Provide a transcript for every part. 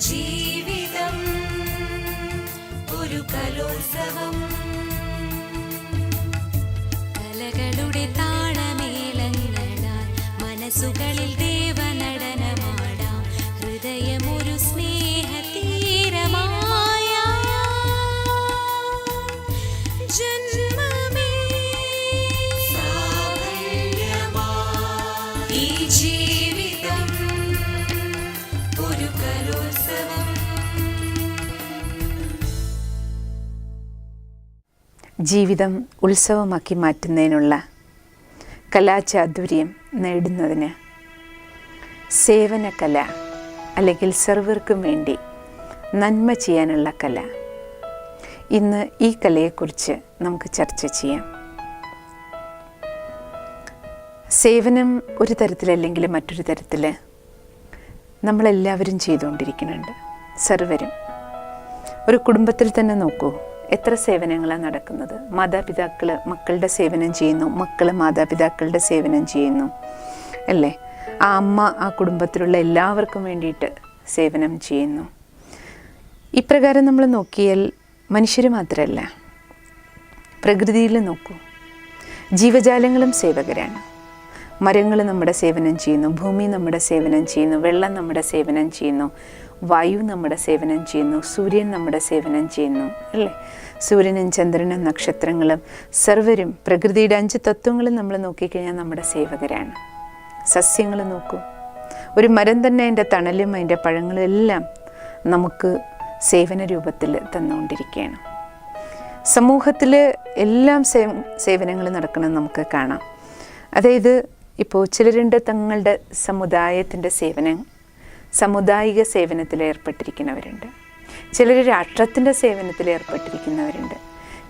ജീവിതം ഒരു കലോത്സവം. കലകളുടെ താളമേളങ്ങളാൽ മനസ്സുകളിൽ ദേവനടനമാടാം. ഹൃദയമൊരു ജീവിതം ഉത്സവമാക്കി മാറ്റുന്നതിനുള്ള കലാചാതുര്യം നേടുന്നതിന് സേവനകല അല്ലെങ്കിൽ സർവർക്കും വേണ്ടി നന്മ ചെയ്യാനുള്ള കല. ഇന്ന് ഈ കലയെക്കുറിച്ച് നമുക്ക് ചർച്ച ചെയ്യാം. സേവനം ഒരു തരത്തിലല്ലെങ്കിൽ മറ്റൊരു തരത്തിൽ നമ്മളെല്ലാവരും ചെയ്തുകൊണ്ടിരിക്കുന്നുണ്ട്. സർവരും. ഒരു കുടുംബത്തിൽ തന്നെ നോക്കൂ. എത്ര സേവനങ്ങളാണ് നടക്കുന്നത്? മാതാപിതാക്കൾ മക്കളുടെ സേവനം ചെയ്യുന്നു. മക്കൾ മാതാപിതാക്കളുടെ സേവനം ചെയ്യുന്നു. അല്ലേ? ആ അമ്മ ആ കുടുംബത്തിലുള്ള എല്ലാവർക്കും വേണ്ടിയിട്ട് സേവനം ചെയ്യുന്നു. ഇപ്രകാരം നമ്മൾ നോക്കിയാൽ മനുഷ്യർ മാത്രമല്ല പ്രകൃതിയിൽ നോക്കൂ. ജീവജാലങ്ങളും സേവകരാണ്. മരങ്ങൾ നമ്മുടെ സേവനം ചെയ്യുന്നു. ഭൂമി നമ്മുടെ സേവനം ചെയ്യുന്നു. വെള്ളം നമ്മുടെ സേവനം ചെയ്യുന്നു. വായു നമ്മുടെ സേവനം ചെയ്യുന്നു സൂര്യൻ നമ്മുടെ സേവനം ചെയ്യുന്നു അല്ലേ? സൂര്യനും ചന്ദ്രനും നക്ഷത്രങ്ങളും സർവരും പ്രകൃതിയുടെ അഞ്ച് തത്വങ്ങളും നമ്മൾ നോക്കിക്കഴിഞ്ഞാൽ നമ്മുടെ സേവകരാണ്. സസ്യങ്ങൾ നോക്കൂ. ഒരു മരം തന്നെ അതിന്റെ തണലും അതിന്റെ പഴങ്ങളും എല്ലാം നമുക്ക് സേവന രൂപത്തിൽ തന്നുകൊണ്ടിരിക്കുകയാണ്. സമൂഹത്തിൽ എല്ലാം സേ സേവനങ്ങൾ നടക്കണമെന്ന് നമുക്ക് കാണാം. അതായത് ഇപ്പോൾ ചിലരുണ്ട് തങ്ങളുടെ സമുദായത്തിന്റെ സേവനം സാമുദായിക സേവനത്തിൽ ഏർപ്പെട്ടിരിക്കുന്നവരുണ്ട്. ചിലർ രാഷ്ട്രത്തിന്റെ സേവനത്തിൽ ഏർപ്പെട്ടിരിക്കുന്നവരുണ്ട്.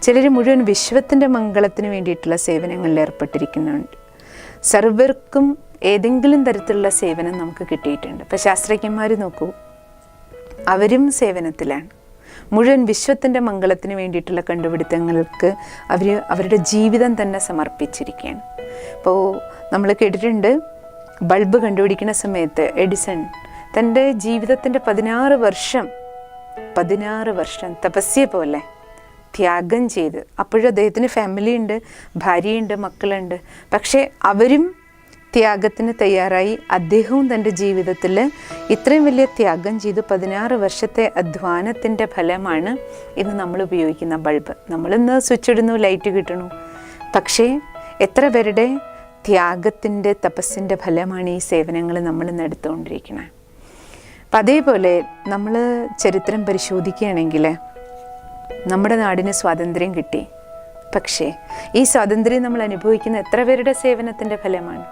ചിലർ മുഴുവൻ വിശ്വത്തിന്റെ മംഗളത്തിന് വേണ്ടിയിട്ടുള്ള സേവനങ്ങളിൽ ഏർപ്പെട്ടിരിക്കുന്നുണ്ട്. സർവർക്കും ഏതെങ്കിലും തരത്തിലുള്ള സേവനം നമുക്ക് കിട്ടിയിട്ടുണ്ട്. ഇപ്പം ശാസ്ത്രജ്ഞന്മാർ നോക്കൂ. അവരും സേവനത്തിലാണ്. മുഴുവൻ വിശ്വത്തിന്റെ മംഗളത്തിന് വേണ്ടിയിട്ടുള്ള കണ്ടുപിടുത്തങ്ങൾക്ക് അവർ അവരുടെ ജീവിതം തന്നെ സമർപ്പിച്ചിരിക്കുകയാണ്. ഇപ്പോൾ നമ്മൾ കേട്ടിട്ടുണ്ട് ബൾബ് കണ്ടുപിടിക്കുന്ന സമയത്ത് എഡിസൺ തന്റെ ജീവിതത്തിന്റെ പതിനാറ് വർഷം പതിനാറ് വർഷം തപസ്യ പോലെ ത്യാഗം ചെയ്ത് അപ്പോഴും അദ്ദേഹത്തിന് ഫാമിലി ഉണ്ട് ഭാര്യയുണ്ട് മക്കളുണ്ട്. പക്ഷേ അവരും ത്യാഗത്തിന് തയ്യാറായി. അദ്ദേഹവും തന്റെ ജീവിതത്തിൽ ഇത്രയും വലിയ ത്യാഗം ചെയ്ത് പതിനാറ് വർഷത്തെ അധ്വാനത്തിന്റെ ഫലമാണ് ഇന്ന് നമ്മൾ ഉപയോഗിക്കുന്ന ബൾബ്. നമ്മളിന്ന് സ്വിച്ച് ഇടുന്നു ലൈറ്റ് കിട്ടണു. പക്ഷേ എത്ര പേരുടെ ത്യാഗത്തിന്റെ തപസ്സിന്റെ ഫലമാണ് ഈ സേവനങ്ങൾ നമ്മൾ ഇന്ന് എടുത്തുകൊണ്ടിരിക്കുന്നത്? അപ്പം അതേപോലെ നമ്മൾ ചരിത്രം പരിശോധിക്കുകയാണെങ്കിൽ നമ്മുടെ നാടിന് സ്വാതന്ത്ര്യം കിട്ടി. പക്ഷേ ഈ സ്വാതന്ത്ര്യം നമ്മൾ അനുഭവിക്കുന്ന എത്ര പേരുടെ സേവനത്തിന്റെ ഫലമാണ്?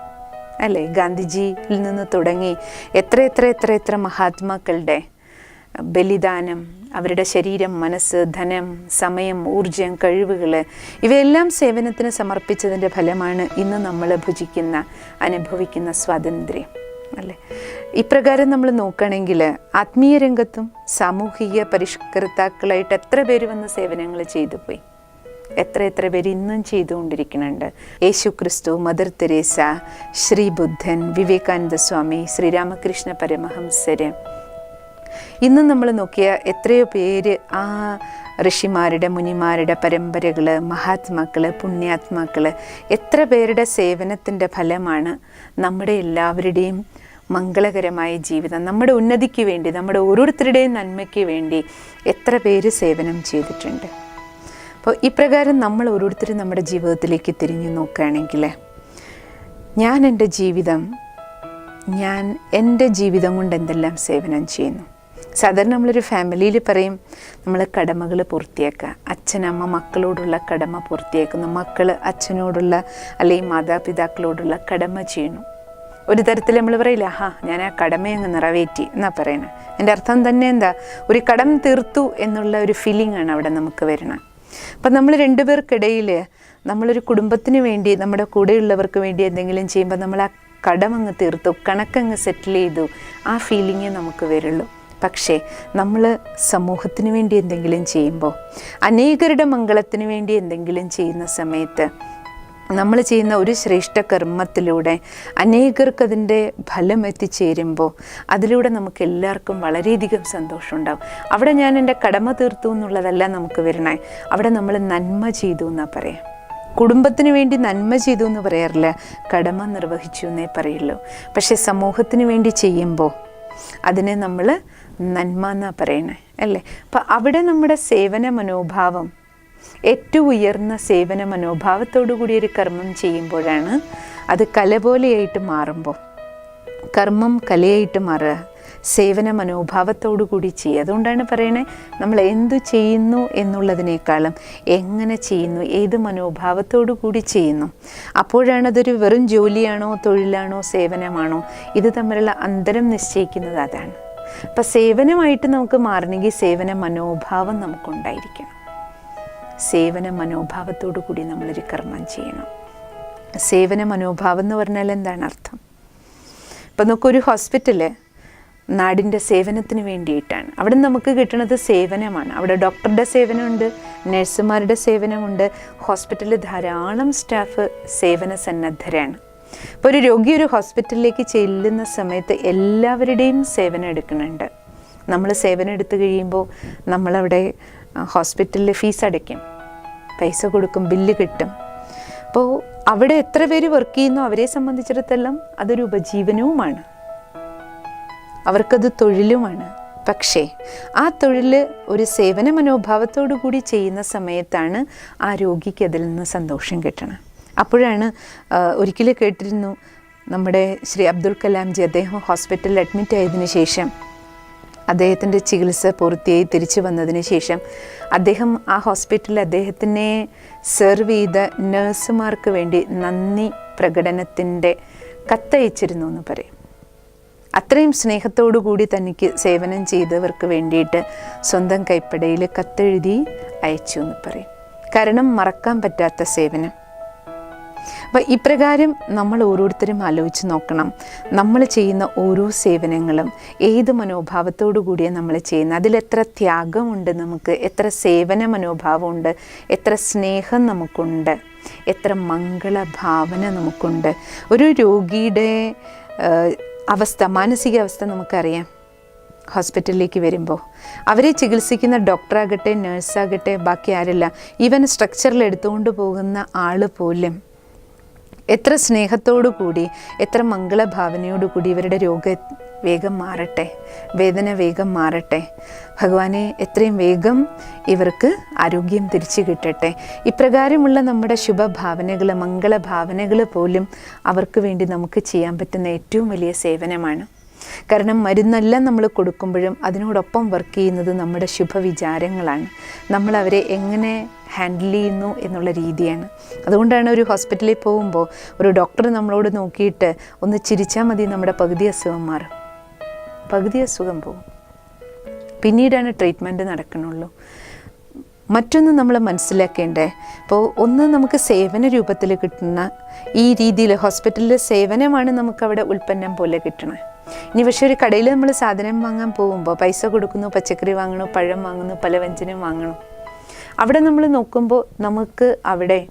അല്ലേ? ഗാന്ധിജിയിൽ നിന്ന് തുടങ്ങി എത്ര എത്ര എത്ര എത്ര മഹാത്മാക്കളുടെ ബലിദാനം അവരുടെ ശരീരം മനസ്സ് ധനം സമയം ഊർജം കഴിവുകൾ ഇവയെല്ലാം സേവനത്തിന് സമർപ്പിച്ചതിന്റെ ഫലമാണ് ഇന്ന് നമ്മൾ ഭുജിക്കുന്ന അനുഭവിക്കുന്ന സ്വാതന്ത്ര്യം. അല്ലേ? ഇപ്രകാരം നമ്മൾ നോക്കുകയാണെങ്കിൽ ആത്മീയ രംഗത്തും സാമൂഹിക പരിഷ്കർത്താക്കളായിട്ട് എത്ര പേര് വന്ന് സേവനങ്ങൾ ചെയ്തു പോയി? എത്ര എത്ര പേര് ഇന്നും ചെയ്തുകൊണ്ടിരിക്കുന്നുണ്ട്? യേശു ക്രിസ്തു മദർ തെരേസ ശ്രീ ബുദ്ധൻ വിവേകാനന്ദ സ്വാമി ശ്രീരാമകൃഷ്ണ പരമഹംസര്. ഇന്ന് നമ്മൾ നോക്കിയ എത്രയോ പേര് ആ ഋഷിമാരുടെ മുനിമാരുടെ പരമ്പരകൾ മഹാത്മാക്കൾ പുണ്യാത്മാക്കൾ എത്ര പേരുടെ സേവനത്തിന്റെ ഫലമാണ് നമ്മുടെ എല്ലാവരുടെയും മംഗളകരമായ ജീവിതം നമ്മുടെ ഉന്നതിക്ക് വേണ്ടി നമ്മുടെ ഓരോരുത്തരുടെയും നന്മയ്ക്ക് വേണ്ടി എത്ര പേര് സേവനം ചെയ്തിട്ടുണ്ട്. അപ്പോൾ ഇപ്രകാരം നമ്മൾ ഓരോരുത്തരും നമ്മുടെ ജീവിതത്തിലേക്ക് തിരിഞ്ഞു നോക്കുകയാണെങ്കിൽ ഞാൻ എന്റെ ജീവിതം ഞാൻ എന്റെ ജീവിതം കൊണ്ട് എന്തെല്ലാം സേവനം ചെയ്യുന്നു? സാധാരണ നമ്മളൊരു ഫാമിലിയിൽ പറയും നമ്മൾ കടമകൾ പൂർത്തിയാക്കുക. അച്ഛനമ്മ മക്കളോടുള്ള കടമ പൂർത്തിയാക്കുന്നു. മക്കൾ അച്ഛനോടുള്ള അല്ലെങ്കിൽ മാതാപിതാക്കളോടുള്ള കടമ ചെയ്യണം ഒരു തരത്തിൽ നമ്മൾ പറയില്ല ഹാ ഞാൻ ആ കടമയങ്ങ് നിറവേറ്റി എന്നാ പറയണേ എന്റെ അർത്ഥം തന്നെ എന്താ ഒരു കടം തീർത്തു എന്നുള്ള ഒരു ഫീലിംഗ് ആണ് അവിടെ നമുക്ക് വരുന്നത്. അപ്പം നമ്മൾ രണ്ടുപേർക്കിടയിൽ നമ്മളൊരു കുടുംബത്തിന് വേണ്ടി നമ്മുടെ കൂടെയുള്ളവർക്ക് വേണ്ടി എന്തെങ്കിലും ചെയ്യുമ്പോൾ നമ്മൾ ആ കടം അങ്ങ് തീർത്തു കണക്കങ്ങ് സെറ്റിൽ ചെയ്തു ആ ഫീലിങ്ങേ നമുക്ക് വരുള്ളൂ. പക്ഷേ നമ്മൾ സമൂഹത്തിന് വേണ്ടി എന്തെങ്കിലും ചെയ്യുമ്പോൾ അനേകരുടെ മംഗളത്തിന് വേണ്ടി എന്തെങ്കിലും ചെയ്യുന്ന സമയത്ത് നമ്മൾ ചെയ്യുന്ന ഒരു ശ്രേഷ്ഠ കർമ്മത്തിലൂടെ അനേകർക്ക് അതിന്റെ ഫലം എത്തിച്ചേരുമ്പോൾ അതിലൂടെ നമുക്ക് എല്ലാവർക്കും വളരെയധികം സന്തോഷം ഉണ്ടാവും അവിടെ ഞാൻ എന്റെ കടമ തീർത്തു എന്നുള്ളതല്ല നമുക്ക് വരണേ അവിടെ നമ്മൾ നന്മ ചെയ്തു എന്നാണ് പറയാം. കുടുംബത്തിന് വേണ്ടി നന്മ ചെയ്തു എന്ന് പറയാറില്ല കടമ നിർവഹിച്ചു എന്നേ പറയുള്ളൂ. പക്ഷേ സമൂഹത്തിന് വേണ്ടി ചെയ്യുമ്പോൾ അതിനെ നമ്മൾ നന്മ എന്നാണ് പറയണേ അല്ലേ? അപ്പം അവിടെ നമ്മുടെ സേവന മനോഭാവം ഏറ്റവും ഉയർന്ന സേവന മനോഭാവത്തോടു കൂടി ഒരു കർമ്മം ചെയ്യുമ്പോഴാണ് അത് കല പോലെയായിട്ട് മാറുമ്പോൾ. കർമ്മം കലയായിട്ട് മാറുക. സേവന മനോഭാവത്തോടു കൂടി ചെയ്യുക. അതുകൊണ്ടാണ് പറയണേ നമ്മൾ എന്തു ചെയ്യുന്നു എന്നുള്ളതിനേക്കാളും എങ്ങനെ ചെയ്യുന്നു ഏത് മനോഭാവത്തോടു കൂടി ചെയ്യുന്നു. അപ്പോഴാണ് അതൊരു വെറും ജോലിയാണോ തൊഴിലാണോ സേവനമാണോ ഇത് തമ്മിലുള്ള അന്തരം നിശ്ചയിക്കുന്നത് അതാണ്. അപ്പം സേവനമായിട്ട് നമുക്ക് മാറണമെങ്കിൽ സേവന മനോഭാവം നമുക്കുണ്ടായിരിക്കണം. സേവന മനോഭാവത്തോടു കൂടി നമ്മളൊരു കർമ്മം ചെയ്യണം. സേവന മനോഭാവം എന്ന് പറഞ്ഞാൽ എന്താണ് അർത്ഥം? ഇപ്പം നമുക്കൊരു ഹോസ്പിറ്റൽ നാടിന്റെ സേവനത്തിന് വേണ്ടിയിട്ടാണ്. അവിടെ നമുക്ക് കിട്ടുന്നത് സേവനമാണ്. അവിടെ ഡോക്ടറുടെ സേവനമുണ്ട് നഴ്സുമാരുടെ സേവനമുണ്ട്. ഹോസ്പിറ്റലിൽ ധാരാളം സ്റ്റാഫ് സേവന സന്നദ്ധരാണ്. ഇപ്പോൾ ഒരു രോഗി ഒരു ഹോസ്പിറ്റലിലേക്ക് ചെല്ലുന്ന സമയത്ത് എല്ലാവരുടെയും സേവനം എടുക്കുന്നുണ്ട്. നമ്മൾ സേവനം എടുത്തു കഴിയുമ്പോൾ നമ്മളവിടെ ഹോസ്പിറ്റലിൽ ഫീസ് അടയ്ക്കും. പൈസ കൊടുക്കും ബില്ല് കിട്ടും. അപ്പോൾ അവിടെ എത്ര പേര് വർക്ക് ചെയ്യുന്നു അവരെ സംബന്ധിച്ചിടത്തോളം അതൊരു ഉപജീവനവുമാണ്. അവർക്കത് തൊഴിലുമാണ്. പക്ഷേ ആ തൊഴിൽ ഒരു സേവന മനോഭാവത്തോടു കൂടി ചെയ്യുന്ന സമയത്താണ് ആ രോഗിക്ക് അതിൽ നിന്ന് സന്തോഷം കിട്ടണം അപ്പോഴാണ് ഒരിക്കലും കേട്ടിരുന്നു നമ്മുടെ ശ്രീ അബ്ദുൽ കലാംജി അദ്ദേഹം ഹോസ്പിറ്റലിൽ അഡ്മിറ്റ് ആയതിനു ശേഷം അദ്ദേഹത്തിന്റെ ചികിത്സ പൂർത്തിയായി തിരിച്ചു വന്നതിന് ശേഷം അദ്ദേഹം ആ ഹോസ്പിറ്റലിൽ അദ്ദേഹത്തിനെ സെർവ് ചെയ്ത നഴ്സുമാർക്ക് വേണ്ടി നന്ദി പ്രകടനത്തിന്റെ കത്തയച്ചിരുന്നു എന്ന് പറയും. അത്രയും സ്നേഹത്തോടു കൂടി തനിക്ക് സേവനം ചെയ്തവർക്ക് വേണ്ടിയിട്ട് സ്വന്തം കൈപ്പടയിൽ കത്തെഴുതി അയച്ചു എന്ന് പറയും. കാരണം മറക്കാൻ പറ്റാത്ത സേവനം. അപ്പം ഇപ്രകാരം നമ്മൾ ഓരോരുത്തരും ആലോചിച്ച് നോക്കണം. നമ്മൾ ചെയ്യുന്ന ഓരോ സേവനങ്ങളും ഏത് മനോഭാവത്തോടു കൂടിയാണ് നമ്മൾ ചെയ്യുന്നത്? അതിലെത്ര ത്യാഗമുണ്ട് നമുക്ക്? എത്ര സേവന മനോഭാവമുണ്ട്? എത്ര സ്നേഹം നമുക്കുണ്ട്? എത്ര മംഗളഭാവന നമുക്കുണ്ട്? ഒരു രോഗിയുടെ അവസ്ഥ മാനസികാവസ്ഥ നമുക്കറിയാം. ഹോസ്പിറ്റലിലേക്ക് വരുമ്പോൾ അവരെ ചികിത്സിക്കുന്ന ഡോക്ടറാകട്ടെ നേഴ്സാകട്ടെ ബാക്കി ആരല്ല ഈവൻ സ്ട്രക്ചറിൽ എടുത്തുകൊണ്ട് പോകുന്ന ആൾ പോലും എത്ര സ്നേഹത്തോടു കൂടി എത്ര മംഗളഭാവനയോടുകൂടി ഇവരുടെ രോഗ വേഗം മാറട്ടെ വേദന വേഗം മാറട്ടെ. ഭഗവാനെ എത്രയും വേഗം ഇവർക്ക് ആരോഗ്യം തിരിച്ചു കിട്ടട്ടെ. ഇപ്രകാരമുള്ള നമ്മുടെ ശുഭഭാവനകൾ മംഗളഭാവനകൾ പോലും അവർക്ക് വേണ്ടി നമുക്ക് ചെയ്യാൻ പറ്റുന്ന ഏറ്റവും വലിയ സേവനമാണ്. കാരണം മരുന്നെല്ലാം നമ്മൾ കൊടുക്കുമ്പോഴും അതിനോടൊപ്പം വർക്ക് ചെയ്യുന്നത് നമ്മുടെ ശുഭവിചാരങ്ങളാണ്. നമ്മൾ അവരെ എങ്ങനെ ഹാൻഡിൽ ചെയ്യുന്നു എന്നുള്ള രീതിയാണ്. അതുകൊണ്ടാണ് ഒരു ഹോസ്പിറ്റലിൽ പോകുമ്പോൾ ഒരു ഡോക്ടർ നമ്മളോട് നോക്കിയിട്ട് ഒന്ന് ചിരിച്ചാൽ മതി നമ്മുടെ പകുതി അസുഖം മാറും. പകുതി അസുഖം പോകും പിന്നീടാണ് ട്രീറ്റ്മെന്റ് നടക്കണുള്ളൂ മറ്റൊന്ന് നമ്മൾ മനസ്സിലാക്കേണ്ടേ ഇപ്പോൾ ഒന്ന് നമുക്ക് സേവന രൂപത്തിൽ കിട്ടുന്ന ഈ രീതിയിൽ ഹോസ്പിറ്റലിലെ സേവനമാണ് നമുക്കവിടെ ഉൽപ്പന്നം പോലെ കിട്ടണത് ഇനി പക്ഷേ ഒരു കടയിൽ നമ്മൾ സാധനം വാങ്ങാൻ പോകുമ്പോൾ പൈസ കൊടുക്കുന്നു പച്ചക്കറി വാങ്ങണു പഴം വാങ്ങുന്നു പലവ്യഞ്ജനം വാങ്ങണം. അവിടെ നമ്മൾ നോക്കുമ്പോൾ നമുക്ക് അവിടെ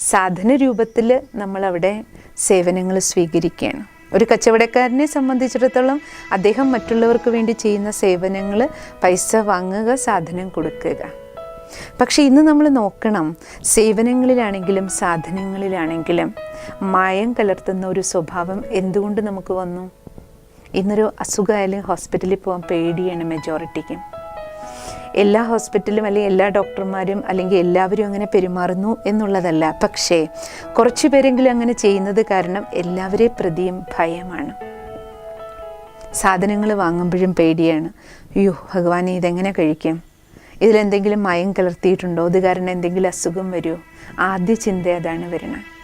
സാധന രൂപത്തിൽ നമ്മളവിടെ സേവനങ്ങൾ സ്വീകരിക്കുകയാണ്. ഒരു കച്ചവടക്കാരനെ സംബന്ധിച്ചിടത്തോളം അദ്ദേഹം മറ്റുള്ളവർക്ക് വേണ്ടി ചെയ്യുന്ന സേവനങ്ങൾ പൈസ വാങ്ങുക സാധനം കൊടുക്കുക. പക്ഷേ ഇന്ന് നമ്മൾ നോക്കണം സേവനങ്ങളിലാണെങ്കിലും സാധനങ്ങളിലാണെങ്കിലും മായം കലർത്തുന്ന ഒരു സ്വഭാവം എന്തുകൊണ്ട് നമുക്ക് വന്നു? ഇന്നൊരു അസുഖമായാലും ഹോസ്പിറ്റലിൽ പോകാൻ പേടിയാണ് മെജോറിറ്റിക്കും എല്ലാ ഹോസ്പിറ്റലും അല്ലെങ്കിൽ എല്ലാ ഡോക്ടർമാരും അല്ലെങ്കിൽ എല്ലാവരും അങ്ങനെ പെരുമാറുന്നു എന്നുള്ളതല്ല. പക്ഷേ കുറച്ച് പേരെങ്കിലും അങ്ങനെ ചെയ്യുന്നത് കാരണം എല്ലാവരെ പ്രതിയും ഭയമാണ്. സാധനങ്ങൾ വാങ്ങുമ്പോഴും പേടിയാണ്. അയ്യോ ഭഗവാനെ ഇതെങ്ങനെ കഴിക്കും? ഇതിലെന്തെങ്കിലും മയം കലർത്തിയിട്ടുണ്ടോ? ഇത് കാരണം എന്തെങ്കിലും അസുഖം വരുമോ? ആദ്യ ചിന്ത അതാണ് വരുന്നത്.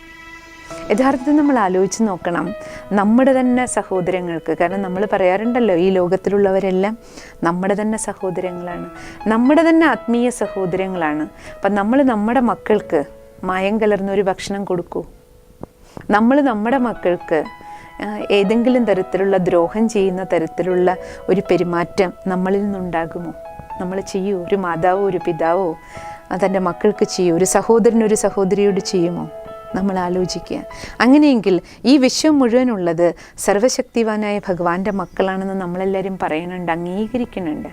യഥാർത്ഥത്തിൽ നമ്മൾ ആലോചിച്ച് നോക്കണം. നമ്മുടെ തന്നെ സഹോദരങ്ങൾക്ക് കാരണം നമ്മൾ പറയാറുണ്ടല്ലോ ഈ ലോകത്തിലുള്ളവരെല്ലാം നമ്മുടെ തന്നെ സഹോദരങ്ങളാണ്. നമ്മുടെ തന്നെ ആത്മീയ സഹോദരങ്ങളാണ്. അപ്പം നമ്മൾ നമ്മുടെ മക്കൾക്ക് മായം കലർന്ന ഒരു ഭക്ഷണം കൊടുക്കൂ. നമ്മൾ നമ്മുടെ മക്കൾക്ക് ഏതെങ്കിലും തരത്തിലുള്ള ദ്രോഹം ചെയ്യുന്ന തരത്തിലുള്ള ഒരു പെരുമാറ്റം നമ്മളിൽ നിന്നുണ്ടാകുമോ? നമ്മൾ ചെയ്യൂ ഒരു മാതാവോ ഒരു പിതാവോ? തന്റെ മക്കൾക്ക് ചെയ്യൂ ഒരു സഹോദരനൊരു സഹോദരിയോട് ചെയ്യുമോ? നമ്മൾ ആലോചിക്കുക. അങ്ങനെയെങ്കിൽ ഈ വിശ്വം മുഴുവനുള്ളത് സർവശക്തിവാനായ ഭഗവാന്റെ മക്കളാണെന്ന് നമ്മളെല്ലാവരും പറയുന്നുണ്ട് അംഗീകരിക്കുന്നുണ്ട്.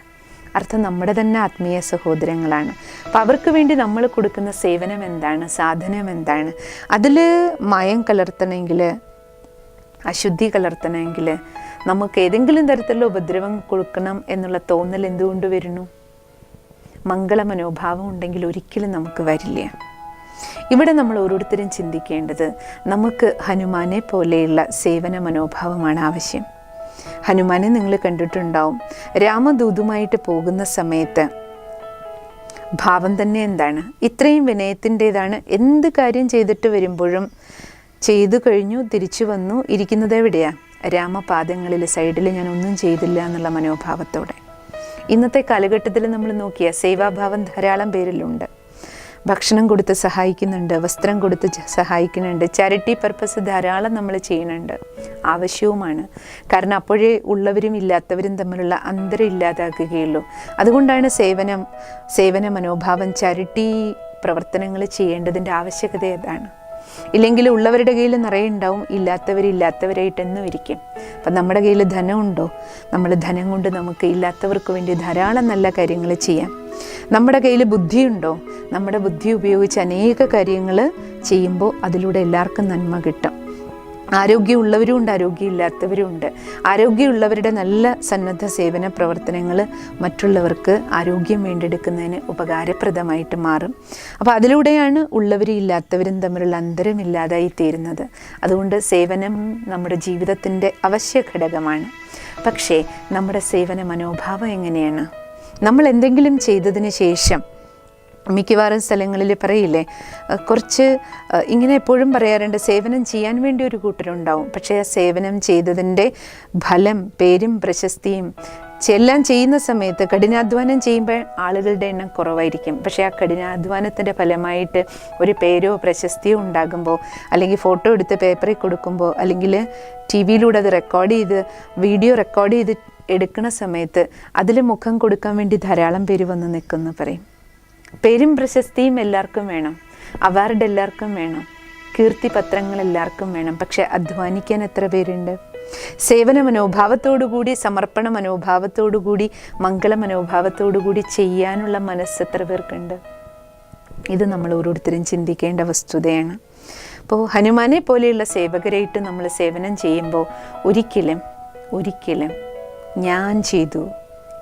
അർത്ഥം നമ്മുടെ തന്നെ ആത്മീയ സഹോദരങ്ങളാണ്. അപ്പം അവർക്ക് വേണ്ടി നമ്മൾ കൊടുക്കുന്ന സേവനം എന്താണ് സാധനം എന്താണ്? അതിൽ മയം കലർത്തണമെങ്കിൽ അശുദ്ധി കലർത്തണമെങ്കിൽ നമുക്ക് ഏതെങ്കിലും തരത്തിലുള്ള ഉപദ്രവം കൊടുക്കണം എന്നുള്ള തോന്നൽ എന്തുകൊണ്ട് വരുന്നു? മംഗള മനോഭാവം ഉണ്ടെങ്കിൽ ഒരിക്കലും നമുക്ക് വരില്ല. ഇവിടെ നമ്മൾ ഓരോരുത്തരും ചിന്തിക്കേണ്ടത് നമുക്ക് ഹനുമാനെ പോലെയുള്ള സേവന മനോഭാവമാണ് ആവശ്യം. ഹനുമാനെ നിങ്ങൾ കണ്ടിട്ടുണ്ടാവും. രാമദൂതുമായിട്ട് പോകുന്ന സമയത്ത് ഭാവം തന്നെ എന്താണ്? ഇത്രയും വിനയത്തിന്റെതാണ്. എന്ത് കാര്യം ചെയ്തിട്ട് വരുമ്പോഴും ചെയ്തു കഴിഞ്ഞു തിരിച്ചു വന്നു ഇരിക്കുന്നത് എവിടെയാണ് രാമപാദങ്ങളിൽ സൈഡിൽ ഞാൻ ഒന്നും ചെയ്തില്ല എന്നുള്ള മനോഭാവത്തോടെ. ഇന്നത്തെ കാലഘട്ടത്തിൽ നമ്മൾ നോക്കിയ സേവാഭാവം ധാരാളം പേരിലുണ്ട്. ഭക്ഷണം കൊടുത്ത് സഹായിക്കുന്നുണ്ട് വസ്ത്രം കൊടുത്ത് സഹായിക്കുന്നുണ്ട് ചാരിറ്റി പർപ്പസ് ധാരാളം നമ്മൾ ചെയ്യുന്നുണ്ട്. ആവശ്യവുമാണ്. കാരണം അപ്പോഴേ ഉള്ളവരും ഇല്ലാത്തവരും തമ്മിലുള്ള അന്തരം ഇല്ലാതാക്കുകയുള്ളൂ അതുകൊണ്ടാണ് സേവനം സേവന മനോഭാവം ചാരിറ്റി പ്രവർത്തനങ്ങൾ ചെയ്യേണ്ടതിന്റെ ആവശ്യകത അതാണ്. ഇല്ലെങ്കിൽ ഉള്ളവരുടെ കയ്യിൽ നിറയെ ഉണ്ടാവും. ഇല്ലാത്തവരില്ലാത്തവരായിട്ട് ഇല്ലാത്തവരായിട്ടെന്നും ഇരിക്കും അപ്പം നമ്മുടെ കയ്യിൽ ധനമുണ്ടോ? നമ്മൾ ധനം കൊണ്ട് നമുക്ക് ഇല്ലാത്തവർക്ക് വേണ്ടി ധാരാളം നല്ല കാര്യങ്ങൾ ചെയ്യാം. നമ്മുടെ കയ്യിൽ ബുദ്ധിയുണ്ടോ? നമ്മുടെ ബുദ്ധി ഉപയോഗിച്ച് അനേക കാര്യങ്ങൾ ചെയ്യുമ്പോൾ അതിലൂടെ എല്ലാവർക്കും നന്മ കിട്ടും. ആരോഗ്യമുള്ളവരും ഉണ്ട് ആരോഗ്യമില്ലാത്തവരും ഉണ്ട് ആരോഗ്യമുള്ളവരുടെ നല്ല സന്നദ്ധ സേവന പ്രവർത്തനങ്ങൾ മറ്റുള്ളവർക്ക് ആരോഗ്യം വീണ്ടെടുക്കുന്നതിന് ഉപകാരപ്രദമായിട്ട് മാറും. അപ്പോൾ അതിലൂടെയാണ് ഉള്ളവരും ഇല്ലാത്തവരും തമ്മിലുള്ള അന്തരം ഇല്ലാതായി തീരുന്നത്. അതുകൊണ്ട് സേവനം നമ്മുടെ ജീവിതത്തിന്റെ അവശ്യ ഘടകമാണ്. പക്ഷേ നമ്മുടെ സേവന മനോഭാവം എങ്ങനെയാണ്? നമ്മൾ എന്തെങ്കിലും ചെയ്തതിന് ശേഷം മിക്കവാറും സ്ഥലങ്ങളിൽ പറയില്ലേ കുറച്ച് ഇങ്ങനെ എപ്പോഴും പറയാറുണ്ട് സേവനം ചെയ്യാൻ വേണ്ടി ഒരു കൂട്ടരുണ്ടാവും. പക്ഷേ ആ സേവനം ചെയ്തതിന്റെ ഫലം പേരും പ്രശസ്തിയും എല്ലാം ചെയ്യുന്ന സമയത്ത് കഠിനാധ്വാനം ചെയ്യുമ്പോൾ ആളുകളുടെ എണ്ണം കുറവായിരിക്കും. പക്ഷേ ആ കഠിനാധ്വാനത്തിന്റെ ഫലമായിട്ട് ഒരു പേരോ പ്രശസ്തിയോ ഉണ്ടാകുമ്പോൾ അല്ലെങ്കിൽ ഫോട്ടോ എടുത്ത് പേപ്പറിൽ കൊടുക്കുമ്പോൾ അല്ലെങ്കിൽ ടി വിയിലൂടെ അത് റെക്കോർഡ് ചെയ്ത് വീഡിയോ റെക്കോർഡ് ചെയ്ത് എടുക്കുന്ന സമയത്ത് അതിൽ മുഖം കൊടുക്കാൻ വേണ്ടി ധാരാളം പേര് വന്ന് നിൽക്കുന്നു പറയും. പേരും പ്രശസ്തിയും എല്ലാവർക്കും വേണം. അവാർഡ് എല്ലാവർക്കും വേണം. കീർത്തി പത്രങ്ങൾ എല്ലാവർക്കും വേണം. പക്ഷെ അധ്വാനിക്കാൻ എത്ര പേരുണ്ട്? സേവന മനോഭാവത്തോടുകൂടി സമർപ്പണ മനോഭാവത്തോടുകൂടി മംഗള മനോഭാവത്തോടുകൂടി ചെയ്യാനുള്ള മനസ്സ് എത്ര പേർക്കുണ്ട്? ഇത് നമ്മൾ ഓരോരുത്തരും ചിന്തിക്കേണ്ട വസ്തുതയാണ്. അപ്പോൾ ഹനുമാനെ പോലെയുള്ള സേവകരായിട്ട് നമ്മൾ സേവനം ചെയ്യുമ്പോൾ ഒരിക്കലും ഒരിക്കലും ഞാൻ ചെയ്തു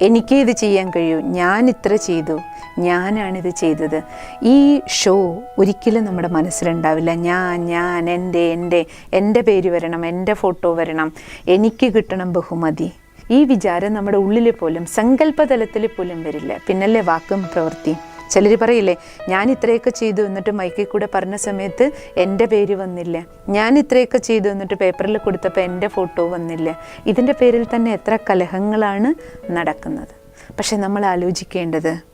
എനിക്ക് ഇത് ചെയ്യാൻ കഴിയൂ. ഞാൻ ഇത്ര ചെയ്തു. ഞാനാണിത് ചെയ്തത്. ഈ ഷോ ഒരിക്കലും നമ്മുടെ മനസ്സിലുണ്ടാവില്ല. ഞാൻ ഞാൻ എന്റെ എന്റെ എന്റെ പേര് വരണം എന്റെ ഫോട്ടോ വരണം. എനിക്ക് കിട്ടണം ബഹുമതി. ഈ വിചാരം നമ്മുടെ ഉള്ളിൽ പോലും സങ്കല്പതലത്തിൽ പോലും വരില്ല. പിന്നല്ലേ വാക്കും പ്രവൃത്തി ചിലർ പറയില്ലേ ഞാൻ ഇത്രയൊക്കെ ചെയ്തു എന്നിട്ട് മൈക്കിൽ കൂടെ പറഞ്ഞ സമയത്ത് എന്റെ പേര് വന്നില്ല. ഞാൻ ഇത്രയൊക്കെ ചെയ്തു എന്നിട്ട് പേപ്പറിൽ കൊടുത്തപ്പോൾ എന്റെ ഫോട്ടോ വന്നില്ല. ഇതിന്റെ പേരിൽ തന്നെ എത്ര കലഹങ്ങളാണ് നടക്കുന്നത്. പക്ഷെ നമ്മൾ ആലോചിക്കേണ്ടത്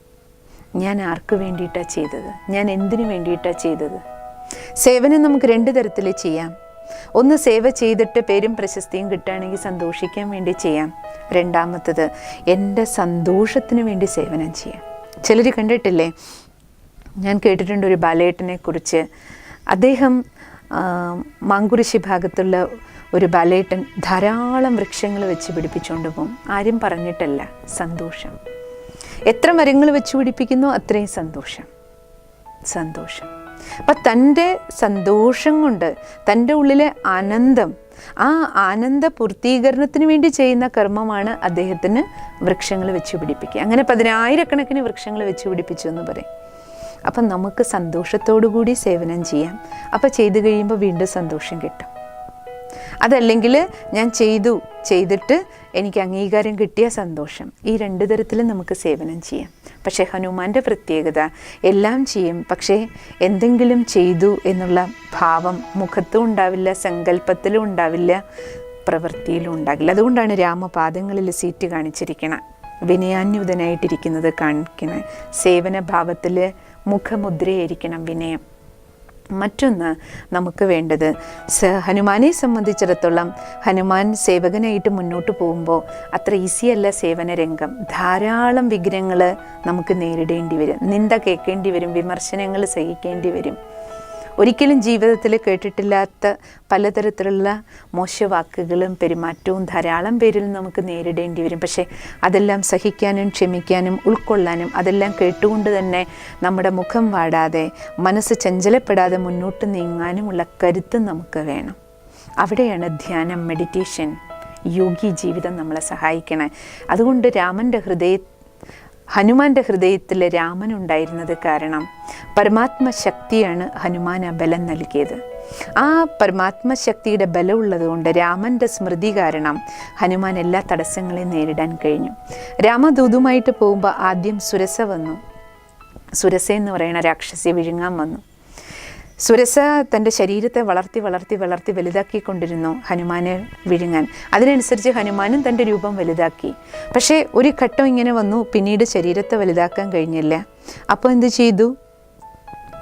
ഞാൻ ആർക്ക് വേണ്ടിയിട്ടാണ് ചെയ്തത്? ഞാൻ എന്തിനു വേണ്ടിയിട്ടാണ് ചെയ്തത്? സേവനം നമുക്ക് രണ്ട് തരത്തിൽ ചെയ്യാം. ഒന്ന് സേവ ചെയ്തിട്ട് പേരും പ്രശസ്തിയും കിട്ടുകയാണെങ്കിൽ സന്തോഷിക്കാൻ വേണ്ടി ചെയ്യാം. രണ്ടാമത്തത് എന്റെ സന്തോഷത്തിന് വേണ്ടി സേവനം ചെയ്യാം. ചിലർ കണ്ടിട്ടില്ലേ? ഞാൻ കേട്ടിട്ടുണ്ട് ഒരു ബാലേട്ടനെ കുറിച്ച്. അദ്ദേഹം മാങ്കുരിശി ഭാഗത്തുള്ള ഒരു ബാലേട്ടൻ ധാരാളം വൃക്ഷങ്ങൾ വെച്ച് പിടിപ്പിച്ചുകൊണ്ട് പോകും. ആരും പറഞ്ഞിട്ടല്ല സന്തോഷം. എത്ര മരങ്ങൾ വെച്ച് പിടിപ്പിക്കുന്നോ അത്രയും സന്തോഷം. സന്തോഷം. അപ്പം തന്റെ സന്തോഷം കൊണ്ട് തന്റെ ഉള്ളിലെ ആനന്ദം ആ ആനന്ദ പൂർത്തീകരണത്തിന് വേണ്ടി ചെയ്യുന്ന കർമ്മമാണ് അദ്ദേഹത്തിന് വൃക്ഷങ്ങൾ വെച്ച് പിടിപ്പിക്കുക. അങ്ങനെ പതിനായിരക്കണക്കിന് വൃക്ഷങ്ങൾ വെച്ച് പിടിപ്പിച്ചു എന്ന് പറയും. അപ്പം നമുക്ക് സന്തോഷത്തോടു കൂടി സേവനം ചെയ്യാം. അപ്പം ചെയ്തു കഴിയുമ്പോൾ വീണ്ടും സന്തോഷം കിട്ടും. അതല്ലെങ്കിൽ ഞാൻ ചെയ്തു ചെയ്തിട്ട് എനിക്ക് അംഗീകാരം കിട്ടിയ സന്തോഷം. ഈ രണ്ട് തരത്തിലും നമുക്ക് സേവനം ചെയ്യാം. പക്ഷേ ഹനുമാന്റെ പ്രത്യേകത എല്ലാം ചെയ്യും. പക്ഷേ എന്തെങ്കിലും ചെയ്തു എന്നുള്ള ഭാവം മുഖത്തും ഉണ്ടാവില്ല സങ്കല്പത്തിലും ഉണ്ടാവില്ല പ്രവൃത്തിയിലും ഉണ്ടാകില്ല. അതുകൊണ്ടാണ് രാമപാദങ്ങളിൽ സീറ്റ് കാണിച്ചിരിക്കണം വിനയാന്യുതനായിട്ടിരിക്കുന്നത് കാണിക്കണം സേവന സേവനഭാവത്തിൽ മുഖമുദ്രയായിരിക്കണം വിനയം. മറ്റൊന്ന് നമുക്ക് വേണ്ടത്. ഹനുമാനെ സംബന്ധിച്ചിടത്തോളം ഹനുമാൻ സേവകനായിട്ട് മുന്നോട്ട് പോകുമ്പോൾ അത്ര ഈസിയല്ല സേവന രംഗം. ധാരാളം വിഘ്നങ്ങൾ നമുക്ക് നേരിടേണ്ടി വരും. നിന്ദ കേൾക്കേണ്ടി വരും. വിമർശനങ്ങൾ സഹിക്കേണ്ടി വരും. ഒരിക്കലും ജീവിതത്തിൽ കേട്ടിട്ടില്ലാത്ത പലതരത്തിലുള്ള മോശവാക്കുകളും പെരുമാറ്റവും ധാരാളം പേരിൽ നമുക്ക് നേരിടേണ്ടി വരും. പക്ഷേ അതെല്ലാം സഹിക്കാനും ക്ഷമിക്കാനും ഉൾക്കൊള്ളാനും അതെല്ലാം കേട്ടുകൊണ്ട് തന്നെ നമ്മുടെ മുഖം വാടാതെ മനസ്സ് ചഞ്ചലപ്പെടാതെ മുന്നോട്ട് നീങ്ങാനുമുള്ള കരുത്ത് നമുക്ക് വേണം. അവിടെയാണ് ധ്യാനം മെഡിറ്റേഷൻ യോഗി ജീവിതം നമ്മളെ സഹായിക്കണേ. അതുകൊണ്ട് രാമന്റെ ഹൃദയ ഹനുമാന്റെ ഹൃദയത്തിൽ രാമൻ ഉണ്ടായിരുന്നത് കാരണം പരമാത്മ ശക്തിയാണ് ഹനുമാൻ ആ ബലം നൽകിയത്. ആ പരമാത്മ ശക്തിയുടെ ബലമുള്ളത് കൊണ്ട് രാമന്റെ സ്മൃതി കാരണം ഹനുമാൻ എല്ലാ തടസ്സങ്ങളെയും നേരിടാൻ കഴിഞ്ഞു. രാമദൂതുമായിട്ട് പോകുമ്പോൾ ആദ്യം സുരസ വന്നു. സുരസ എന്ന് പറയുന്ന രാക്ഷസി വിഴുങ്ങാൻ വന്നു. സുരസ തന്റെ ശരീരത്തെ വളർത്തി വളർത്തി വളർത്തി വലുതാക്കിക്കൊണ്ടിരുന്നു ഹനുമാനെ വിഴുങ്ങാൻ. അതിനനുസരിച്ച് ഹനുമാനും തന്റെ രൂപം വലുതാക്കി. പക്ഷേ ഒരു ഘട്ടം ഇങ്ങനെ വന്നു പിന്നീട് ശരീരത്തെ വലുതാക്കാൻ കഴിഞ്ഞില്ല. അപ്പോൾ എന്ത് ചെയ്തു?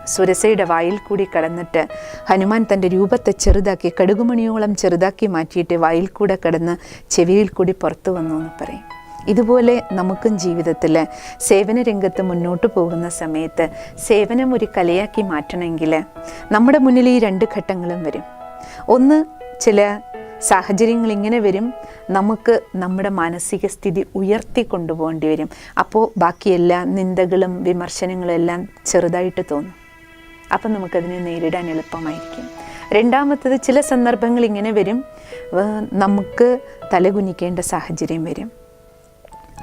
സുരസയുടെ വായിൽ കൂടി കടന്നിട്ട് ഹനുമാൻ തന്റെ രൂപത്തെ ചെറുതാക്കി കടുകുമണിയോളം ചെറുതാക്കി മാറ്റിയിട്ട് വായിൽ കൂടെ കടന്ന് ചെവിയിൽ കൂടി പുറത്തു വന്നു എന്ന് പറയും. ഇതുപോലെ നമുക്കും ജീവിതത്തിൽ സേവന രംഗത്ത് മുന്നോട്ട് പോകുന്ന സമയത്ത് സേവനം ഒരു കലയാക്കി മാറ്റണമെങ്കിൽ നമ്മുടെ മുന്നിൽ ഈ രണ്ട് ഘട്ടങ്ങളും വരും. ഒന്ന് ചില സാഹചര്യങ്ങൾ ഇങ്ങനെ വരും നമുക്ക് നമ്മുടെ മാനസിക സ്ഥിതി ഉയർത്തി കൊണ്ടുപോകേണ്ടി വരും. അപ്പോൾ ബാക്കിയെല്ലാ നിന്ദകളും വിമർശനങ്ങളും എല്ലാം ചെറുതായിട്ട് തോന്നും. അപ്പം നമുക്കതിനെ നേരിടാൻ എളുപ്പമായിരിക്കും. രണ്ടാമത്തത് ചില സന്ദർഭങ്ങൾ ഇങ്ങനെ വരും നമുക്ക് തലകുനിക്കേണ്ട സാഹചര്യം വരും.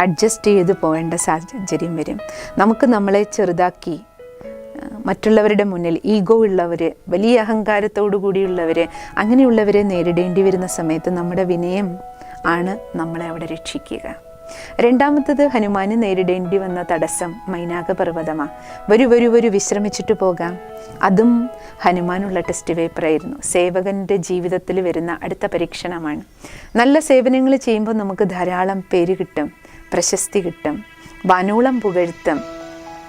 അഡ്ജസ്റ്റ് ചെയ്ത് പോകേണ്ട സാഹചര്യം വരും. നമുക്ക് നമ്മളെ ചെറുതാക്കി മറ്റുള്ളവരുടെ മുന്നിൽ ഈഗോ ഉള്ളവർ വലിയ അഹങ്കാരത്തോടു കൂടിയുള്ളവർ അങ്ങനെയുള്ളവരെ നേരിടേണ്ടി വരുന്ന സമയത്ത് നമ്മുടെ വിനയം ആണ് നമ്മളെ അവിടെ രക്ഷിക്കുക. രണ്ടാമത്തത് ഹനുമാന് നേരിടേണ്ടി വന്ന തടസ്സം മൈനാക പർവതമാണ് വരൂ വരൂ വരൂ വിശ്രമിച്ചിട്ട് പോകാം. അതും ഹനുമാനുള്ള ടെസ്റ്റ് പേപ്പറായിരുന്നു സേവകന്റെ ജീവിതത്തിൽ വരുന്ന അടുത്ത പരീക്ഷണമാണ്. നല്ല സേവനങ്ങൾ ചെയ്യുമ്പോൾ നമുക്ക് ധാരാളം പേര് കിട്ടും. പ്രശസ്തി കിട്ടും. വാനോളം പുകഴ്ത്തും.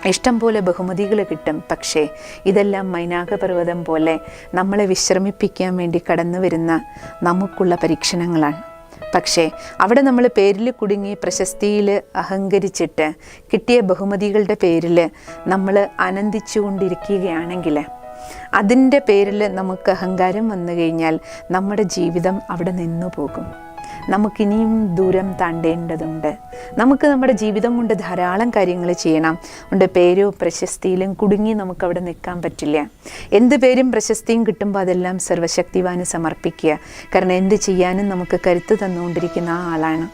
ഇഷ്ടം പോലെ ബഹുമതികൾ കിട്ടും. പക്ഷേ ഇതെല്ലാം മൈനാകപർവതം പോലെ നമ്മളെ വിശ്രമിപ്പിക്കാൻ വേണ്ടി കടന്നു വരുന്ന നമുക്കുള്ള പരീക്ഷണങ്ങളാണ്. പക്ഷേ അവിടെ നമ്മൾ പേരിൽ കുടുങ്ങി പ്രശസ്തിയിൽ അഹങ്കരിച്ചിട്ട് കിട്ടിയ ബഹുമതികളുടെ പേരിൽ നമ്മൾ ആനന്ദിച്ചുകൊണ്ടിരിക്കുകയാണെങ്കിൽ അതിന്റെ പേരിൽ നമുക്ക് അഹങ്കാരം വന്നു കഴിഞ്ഞാൽ നമ്മുടെ ജീവിതം അവിടെ നിന്നു പോകും. നമുക്കിനിയും ദൂരം താണ്ടേണ്ടതുണ്ട്. നമുക്ക് നമ്മുടെ ജീവിതം കൊണ്ട് ധാരാളം കാര്യങ്ങൾ ചെയ്യണം. ഉണ്ട് പേരോ പ്രശസ്തിയിലും കുടുങ്ങി നമുക്കവിടെ നിൽക്കാൻ പറ്റില്ല. എന്ത് പേരും പ്രശസ്തിയും കിട്ടുമ്പോൾ അതെല്ലാം സർവശക്തിവാന് സമർപ്പിക്കുക. കാരണം എന്ത് ചെയ്യാനും നമുക്ക് കരുത്ത് തന്നുകൊണ്ടിരിക്കുന്ന ആ ആളാണ്.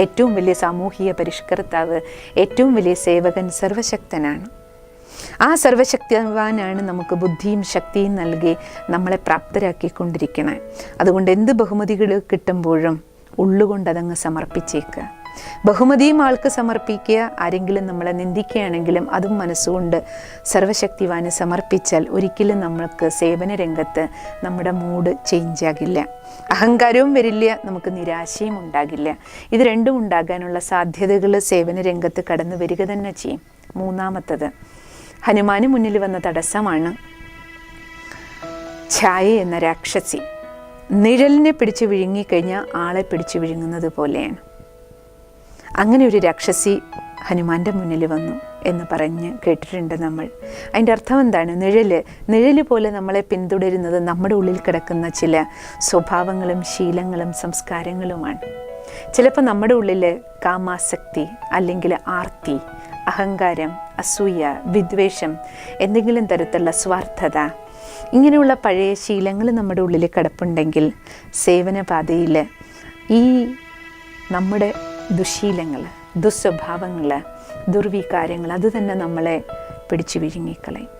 ഏറ്റവും വലിയ സാമൂഹിക പരിഷ്കർത്താവ് ഏറ്റവും വലിയ സേവകൻ സർവശക്തനാണ്. ആ സർവശക്തിവാനാണ് നമുക്ക് ബുദ്ധിയും ശക്തിയും നൽകി നമ്മളെ പ്രാപ്തരാക്കിക്കൊണ്ടിരിക്കണേ. അതുകൊണ്ട് എന്ത് ബഹുമതികൾ കിട്ടുമ്പോഴും ഉള്ളുകൊണ്ട് അതങ്ങ് സമർപ്പിച്ചേക്കുക ബഹുമതിയും ആൾക്ക് സമർപ്പിക്കുക ആരെങ്കിലും നമ്മളെ നിന്ദിക്കുകയാണെങ്കിലും അതും മനസ്സുകൊണ്ട് സർവശക്തിവാന് സമർപ്പിച്ചാൽ ഒരിക്കലും നമ്മൾക്ക് സേവന രംഗത്ത് നമ്മുടെ മൂഡ് ചേഞ്ച് ആകില്ല അഹങ്കാരവും വരില്ല നമുക്ക് നിരാശയും ഉണ്ടാകില്ല. ഇത് രണ്ടും ഉണ്ടാകാനുള്ള സാധ്യതകൾ സേവന രംഗത്ത് കടന്നു വരിക തന്നെ ചെയ്യും. മൂന്നാമത്തത് ഹനുമാന് മുന്നിൽ വന്ന തടസ്സമാണ് ഛായ എന്ന രാക്ഷസി. നിഴലിനെ പിടിച്ച് വിഴുങ്ങിക്കഴിഞ്ഞാൽ ആളെ പിടിച്ച് വിഴുങ്ങുന്നത് പോലെയാണ്. അങ്ങനെ ഒരു രാക്ഷസി ഹനുമാന്റെ മുന്നിൽ വന്നു എന്ന് പറഞ്ഞ് കേട്ടിട്ടുണ്ട് നമ്മൾ. അതിന്റെ അർത്ഥം എന്താണ്? നിഴൽ നിഴൽ പോലെ നമ്മളെ പിന്തുടരുന്നത് നമ്മുടെ ഉള്ളിൽ കിടക്കുന്ന ചില സ്വഭാവങ്ങളും ശീലങ്ങളും സംസ്കാരങ്ങളുമാണ്. ചിലപ്പോൾ നമ്മുടെ ഉള്ളിൽ കാമാസക്തി അല്ലെങ്കിൽ ആർത്തി അഹങ്കാരം അസൂയ വിദ്വേഷം എന്തെങ്കിലും തരത്തിലുള്ള സ്വാർത്ഥത ഇങ്ങനെയുള്ള പഴയ ശീലങ്ങൾ നമ്മുടെ ഉള്ളിൽ കിടപ്പുണ്ടെങ്കിൽ സേവനപാതയിൽ ഈ നമ്മുടെ ദുശീലങ്ങൾ ദുസ്വഭാവങ്ങൾ ദുർവികാരങ്ങൾ അത് തന്നെ നമ്മളെ പിടിച്ചു വിഴുങ്ങിക്കളയും.